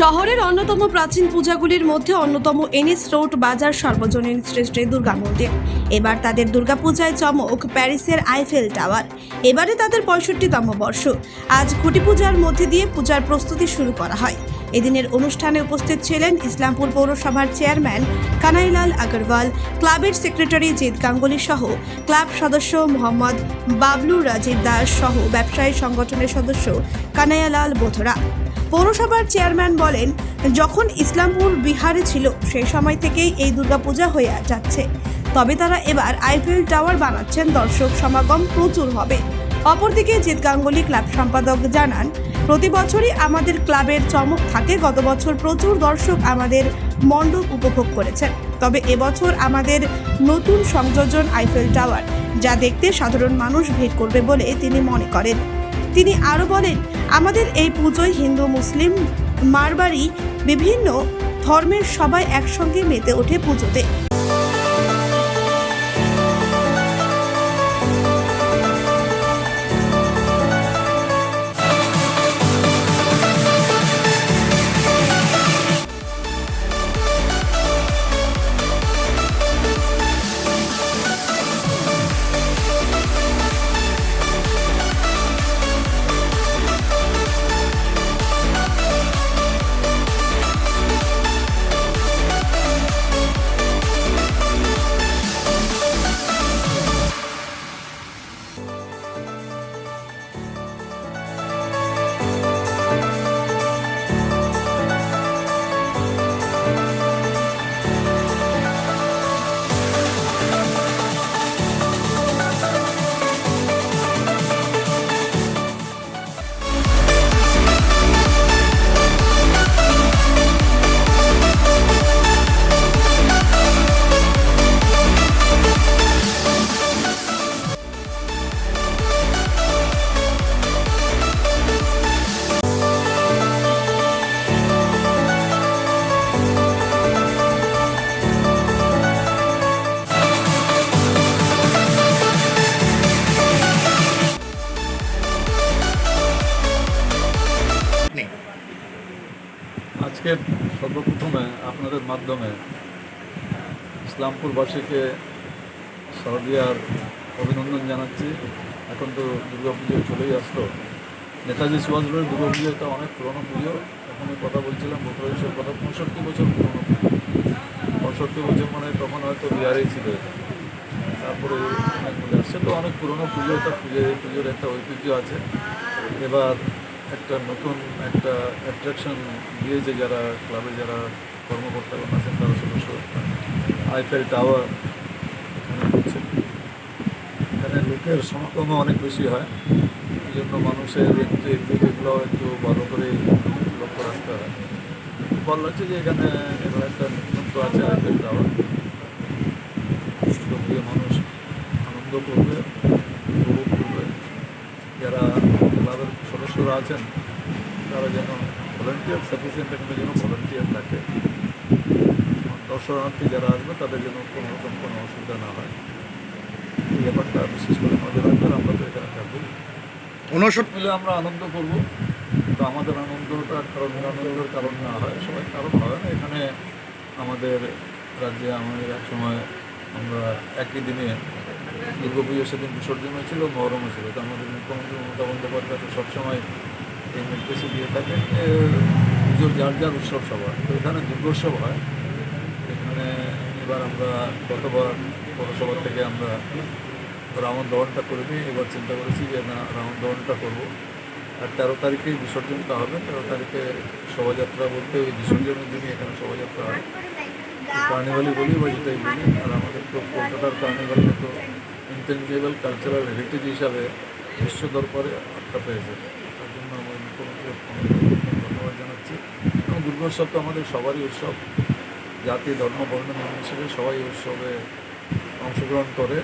শহরের অন্যতম প্রাচীন পূজাগুলির মধ্যে অন্যতম এনিস রোড বাজার সর্বজনীন শ্রেষ্ঠ দুর্গা মন্দির। এবার তাদের দুর্গাপূজায় চমক প্যারিসের আইফেল টাওয়ার। এবারে তাদের পঁয়ষট্টিতম বর্ষ। আজ খুঁটি পূজার মধ্যে দিয়ে পূজার প্রস্তুতি শুরু করা হয়। এদিনের অনুষ্ঠানে উপস্থিত ছিলেন ইসলামপুর পৌরসভার চেয়ারম্যান কানাইলাল আগরওয়াল, ক্লাবের সেক্রেটারি জিৎ গাঙ্গুলি সহ ক্লাব সদস্য মোহাম্মদ বাবলু রাজীব দাস সহ ব্যবসায়ী সংগঠনের সদস্য কানাইয়ালাল বোথরা। পৌরসভার চেয়ারম্যান বলেন, যখন ইসলামপুর বিহারে ছিল, সেই সময় থেকেই এই দুর্গাপূজা হয়ে যাচ্ছে। তবে তারা এবার আইফেল টাওয়ার বানাচ্ছেন, দর্শক সমাগম প্রচুর হবে। অপরদিকে জিৎ গাঙ্গুলি ক্লাব সম্পাদক জানান, প্রতি বছরই আমাদের ক্লাবের চমক থাকে। গত বছর প্রচুর দর্শক আমাদের মণ্ডপ উপভোগ করেছেন। তবে এবছর আমাদের নতুন সংযোজন আইফেল টাওয়ার, যা দেখতে সাধারণ মানুষ ভিড় করবে বলে তিনি মনে করেন। তিনি আরও বলেন, আমাদের এই পুজোয় হিন্দু, মুসলিম, মারবাড়ি, বিভিন্ন ধর্মের সবাই একসঙ্গে মেতে ওঠে পুজোতে। আজকে সর্বপ্রথমে আপনাদের মাধ্যমে ইসলামপুরবাসীকে শারদীয়ার অভিনন্দন জানাচ্ছি। এখন তো দুর্গা দুর্গাপুজো চলেই আসলো। নেতাজি সুভাষবাবুর দুর্গাপুজোটা অনেক পুরনো পুজো। এখন কথা বলছিলাম বছরের কথা, পঁয়ষট্টি বছর পুরনো পঁয়ষট্টি বছর মানে তখন হয়তো বিহারেই ছিল তারপরে অনেক পুজো আসছে। তো অনেক পুরনো পুজো, এটা পুজো পুজোর একটা ঐতিহ্য আছে। এবার একটা নতুন একটা অ্যাট্রাকশন দিয়েছে যারা ক্লাবে যারা কর্মকর্তাগণ আছেন, তারা সদস্য আইফেল টাওয়ার এখানে হচ্ছে। এখানে লোকের সমাগমও অনেক বেশি হয়, এই জন্য মানুষের একটু একটু একটু ভালো করে লক্ষ্য রাখতে হয়। ভালো লাগছে যে এখানে এবার একটা নতুনত্ব আছে আইফেল টাওয়ার মানুষ আনন্দ করবে উপভোগ করবে যারা ক্লাবের সদস্যরা আছেন তারা যেন ভলেন্টিয়ার সাফিসিয়েন্ট এখানে যেন ভলেন্টিয়ার থাকে। দর্শনার্থী যারা আসবে তাদের যেন কোনো রকম কোনো অসুবিধা না হয়। এই ব্যাপারটা বিশেষ করে নজর রাখবেন আমরা তো এখানে থাকব। ঊনষট্টি মিলে আমরা আনন্দ করব। তো আমাদের আনন্দটা কারণ নিরানন্দের কারণ না হয় সবাই কারণ হয় না। এখানে আমাদের রাজ্যে আমাদের এক সময় আমরা একই দিনে দুর্গাপুজো সেদিন বিসর্জন হয়েছিল মহরমও ছিল তো আমাদের মুখ্যমন্ত্রী মমতা বন্দ্যোপাধ্যায় তো সবসময় এই নির্দেশে দিয়ে থাকেন। যে পুজোর যার যার উৎসব সভা তো এখানে দুর্গোৎসব হয়। এখানে এবার আমরা গতবার পৌরসভা থেকে আমরা রাউন্ড দহনটা করে নিই এবার চিন্তা করেছি যে না রাউন্ড দহনটা করব। আর তেরো তারিখেই বিসর্জনটা হবে। তেরো তারিখে শোভাযাত্রা বলতে ওই বিসর্জনের দিনই এখানে শোভাযাত্রা হয় কার্নিভালি বলি বা যেটাই বলি, আর আমাদের তো কলকাতার কার্নিভালকে তো ইন্টেলিজেবল কালচারাল হেরিটেজ হিসাবে বিশ্ব দরবারে আটকা পেয়েছে। তার জন্য আমার মুখ্যমন্ত্রী ধন্যবাদ জানাচ্ছি। এবং দুর্গোৎসব তো আমাদের সবারই উৎসব। জাতি, ধর্ম, বর্ণ নির্বিশেষে সবাই উৎসবে অংশগ্রহণ করে,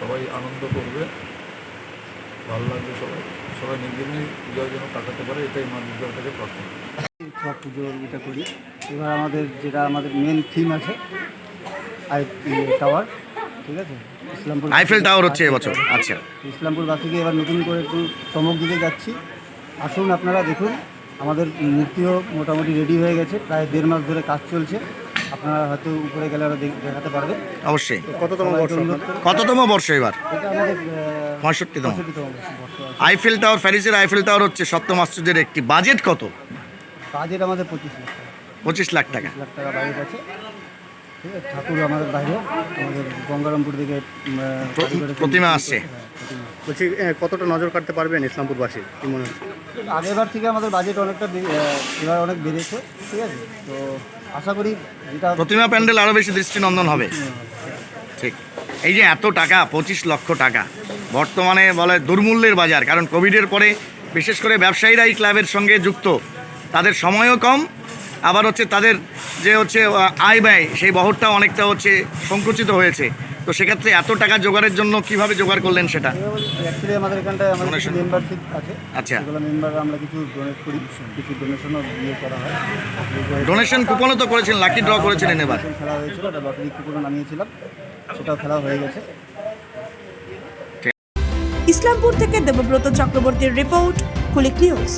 সবাই আনন্দ করবে। ভালো লাগবে সবাই। সবাই নির্বিঘ্নে পূজা যেন কাটাতে পারে, এটাই মা দুর্গার কাছে প্রার্থনা। সব পুজোর এটা করি। এবার আমাদের যেটা আমাদের মেন থিম আছে আই টাওয়ার ঠিক আছে? ইসলামপুর আইফেল টাওয়ার হচ্ছে এবছর। আচ্ছা। ইসলামপুর ইসলামপুরবাসীকে এবার নতুন করে একটু চমক দিতে যাচ্ছি। আসুন আপনারা দেখুন আমাদের মূর্তিও মোটামুটি রেডি হয়ে গেছে। প্রায় দেড় মাস ধরে কাজ চলছে। আপনারা হয়তো উপরে গেলে আরও দেখাতে পারবেন। অবশ্যই। কততম বর্ষ? কততম বর্ষ এবার? এটা আমাদের পঁয়ষট্টিতম। পঁয়ষট্টিতম বর্ষ। আইফেল টাওয়ার প্যারিসের আইফেল টাওয়ার হচ্ছে সপ্তম আশ্চর্যের একটি বাজেট কত? বাজেট আমাদের পঁচিশ লাখ টাকা। পঁচিশ লাখ টাকা। লাখ টাকা বাজেট আছে। ঠিক আছে ঠাকুর আমাদের বাইরে আমাদের গঙ্গারামপুর দিকে হ্যাঁ, প্রতিমা আসছে। বলছি কতটা নজর কাটতে পারবেন ইসলামপুরবাসী? কি মনে হচ্ছে? আগেরবার থেকে আমাদের বাজেট অনেকটা এবার অনেক বেড়েছে ঠিক আছে? তো আশা করি যেটা প্রতিমা প্যান্ডেল আরও বেশি দৃষ্টিনন্দন হবে। ঠিক। এই যে এত টাকা পঁচিশ লক্ষ টাকা বর্তমানে বলে দুর্মূল্যের বাজার কারণ কোভিডের পরে বিশেষ করে ব্যবসায়ীরা এই ক্লাবের সঙ্গে যুক্ত। তাদের সময়ও কম আবার হচ্ছে তাদের যে হচ্ছে আয় ব্যয় সেই বহরটা অনেকটা হচ্ছে সংকুচিত হয়েছে। তো সেক্ষেত্রে এত টাকা জোগাড়ের জন্য কীভাবে জোগাড় করলেন সেটা? অ্যাকচুয়ালি আমাদের এখানটায় আমাদের কিছু মেম্বারশিপ আছে। আচ্ছা। সেগুলো মেম্বার আমরা কিছু ডোনেট করি। কিছু ডোনেশনও দিয়ে করা হয়। ডোনেশন কুপনও তো করেছেন লাকি ড্র করেছিলেন এবার। খেলা হয়েছিল লটারি নামিয়েছিলাম। সেটাও খেলা হয়ে গেছে। ইসলামপুর থেকে দেবব্রত চক্রবর্তীর রিপোর্ট কুলিক নিউজ